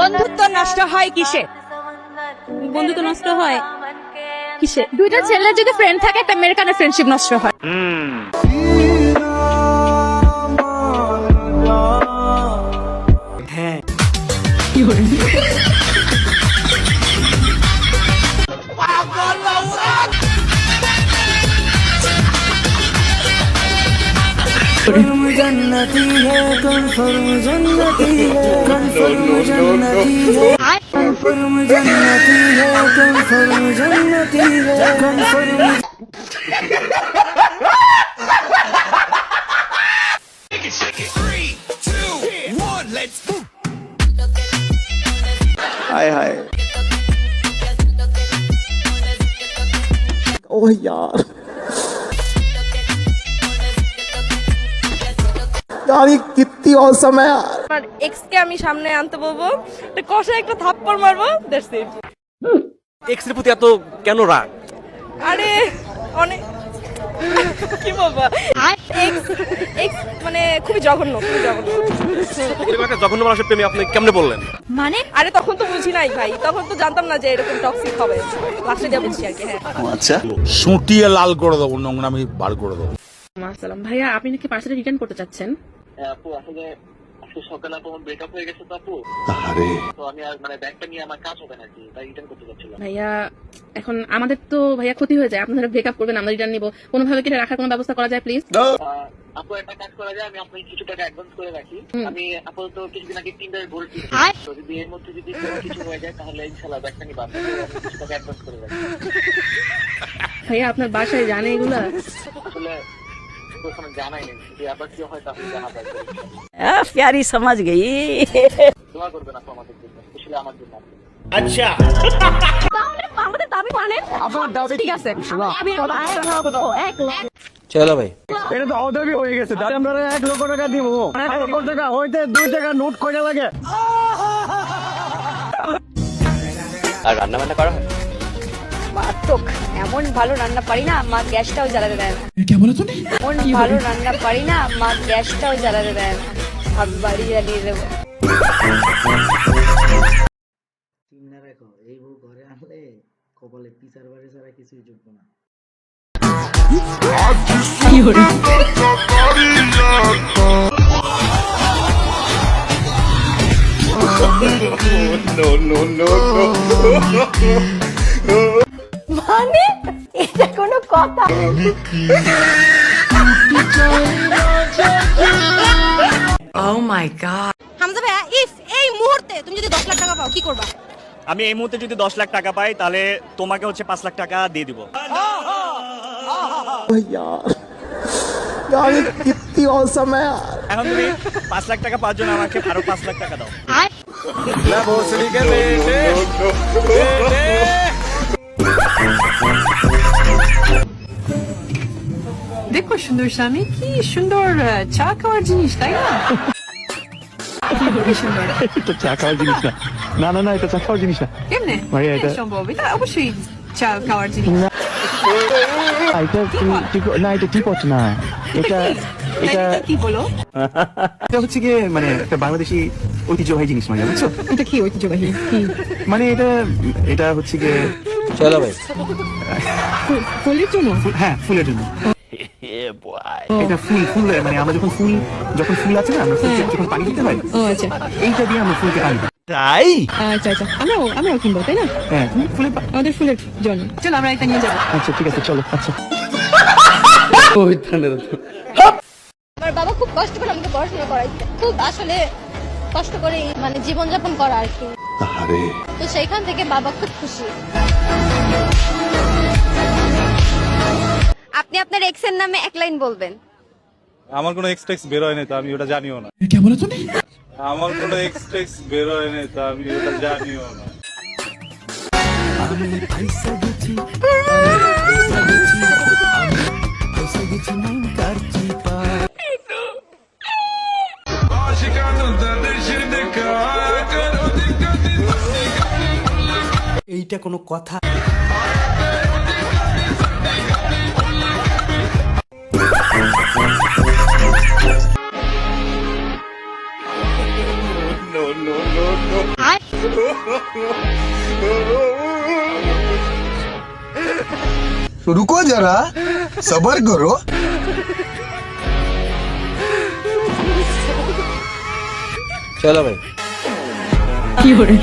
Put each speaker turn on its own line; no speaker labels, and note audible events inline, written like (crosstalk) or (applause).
বন্ধুত্ব নষ্ট হয় কিসে?
বন্ধুত্ব নষ্ট হয় কিসে?
দুইটা ছেলের যদি ফ্রেন্ড থাকে একটা মেয়ের কানে ফ্রেন্ডশিপ নষ্ট হয়।
हाय हाय ओह यार यार ये कितनी औसम है यार
আমার এক্সকে আমি সামনে আনতে বলব। কষে একটা থাপ্পড় মারবো দ্যাটস ইট
এক্সের প্রতি এত কেন রাগ?
আরে অনেক (laughs) কি বলব? মানে খুবই জঘন্য খুবই জঘন্য।
এরকম একটা মানুষের প্রেমে আপনি কেমনে বললেন
মানে? আরে তখন তো বুঝি নাই ভাই তখন তো জানতাম না যে এরকম টক্সিক হবে। লাস্টে যা বুঝছি আর কি হ্যাঁ।
আচ্ছা।
শুটিয়ে লাল করে দেবো নোংরা আমি বার করে দেবো।
আসসালাম ভাইয়া আপনি নাকি পার্সেলটা রিটার্ন করতে চাচ্ছেন?
হ্যাঁ, আপু আসলে আজকে সকালে আপু আমার ব্রেকআপ হয়ে গেছে তো আপু।
আরে
তো আমি আর মানে ব্যাগটা নিয়ে আমার কাজ হবে নাকি? তাই রিটার্ন করতে চাচ্ছিলাম
ভাইয়া এখন আমাদের তো ভাইয়া ক্ষতি হয়ে যায়। আপনারা ব্রেকআপ করবেন আমরা রিটার্ন নিবো। কোনোভাবে কি এটা রাখার কোনো ব্যবস্থা করা যায় প্লিজ
আপু একটা কাজ করা যায় আমি আপনাকে কিছু টাকা অ্যাডভান্স করে রাখি। আমি আপাতত কিছুদিন আগে গোল তো যদি এর মধ্যে যদি কোনো কিছু হয়ে যায় তাহলে ইনশাল্লাহ ব্যাগটা নিবা। আমি কিছু টাকা অ্যাডভান্স করে রাখি।
ভাইয়া আপনার বাসায় জানে এগুলা।
আসলে
প্যারি
সমাজ গেই আচ্ছা। আমাদের
দাবি মানেন? আপনার দাবি ঠিক আছে।
চলো ভাই।
এটা তো অদাবি হয়ে গেছে। তাহলে আমরা এক লক্ষ টাকা দিব। এক লক্ষ টাকা হইতে দুই টাকা নোট কয়টা লাগে।
আর রান্না বান্না করা হয়?
মারাত্মক এমন ভালো রান্না পারি না মা গ্যাসটাও জ্বালাতে দেয় না এমন ভালো রান্না পারি না মা গ্যাসটাও জ্বালাতে দেয় না ভাব বাড়ি জ্বালিয়ে দেবো
চিন্তা রাখো এই বউ ঘরে আনলে কপালে পিসার বাড়ি ছাড়া কিছুই জুটবো না
মানে? এটা কোনো কথা। oh এই মুহূর্তে যদি 10 লাখ টাকা
আমি এই মুহূর্তে যদি 10 লাখ টাকা পাই তাহলে তোমাকে হচ্ছে পাঁচ লাখ টাকা দিয়ে দিব। আমি লাখ টাকা পাওয়ার জন্য আমাকে আরও পাঁচ লাখ টাকা দাও।
না देखो সুন্দর স্বামী কি সুন্দর চা খাওয়ার জিনিস তাই না?
এটা চা খাওয়ার জিনিস না। না না না এটা চা খাওয়ার জিনিস না।
কেমনে?
ভাইয়া, এটা-
কেমনে সম্ভব? এটা অবশ্যই চা খাওয়ার জিনিস।
এটা কি- ঠিক- না এটা হচ্ছে না। এটা এটা
কি? বলো?
এটা হচ্ছে কি মানে একটা বাংলাদেশি ঐতিহ্যবাহী জিনিস মানে বুঝছ?
এটা কি ঐতিহ্যবাহী?
মানে এটা এটা হচ্ছে কি
চলো ভাই।
ফুলের জন্য?
ফুল- হ্যাঁ ফুলের জন্য। এটা ফুল ফুল মানে আমরা যখন ফুল যখন ফুল আছে না আমরা ফুলকে যখন পানি দিতে হয়
আচ্ছা।
এইটা দিয়ে আমরা ফুলকে পানি দিই।
তাই?
আচ্ছা আচ্ছা। আমরাও আমরাও কিনবো তাই না?
হ্যাঁ ফুলের
আমাদের ফুলের জন্য। চলো আমরা এটা নিয়ে যাব।
আচ্ছা ঠিক আছে চলো আচ্ছা।
আমার বাবা খুব কষ্ট করে আমাকে পড়াশোনা করাইছে। খুব আসলে কষ্ট করে মানে জীবনযাপন করা আর কি। তো সেইখান থেকে বাবা খুব খুশি। আপনি আপনার এক্সের নামে এক লাইন বলবেন।
আমার কোনো এক্সটেক্স বের হয় নাই তো আমি ওটা জানিও না। কি বলে তুমি আমার কোনো এক্সটেক্স বের হয় নাই তো আমি ওটা জানিও না।
আমি পয়সা গেছি
এইটা কোনো কথা
रुको जरा सबर करो
চলো ভাই।
কি করে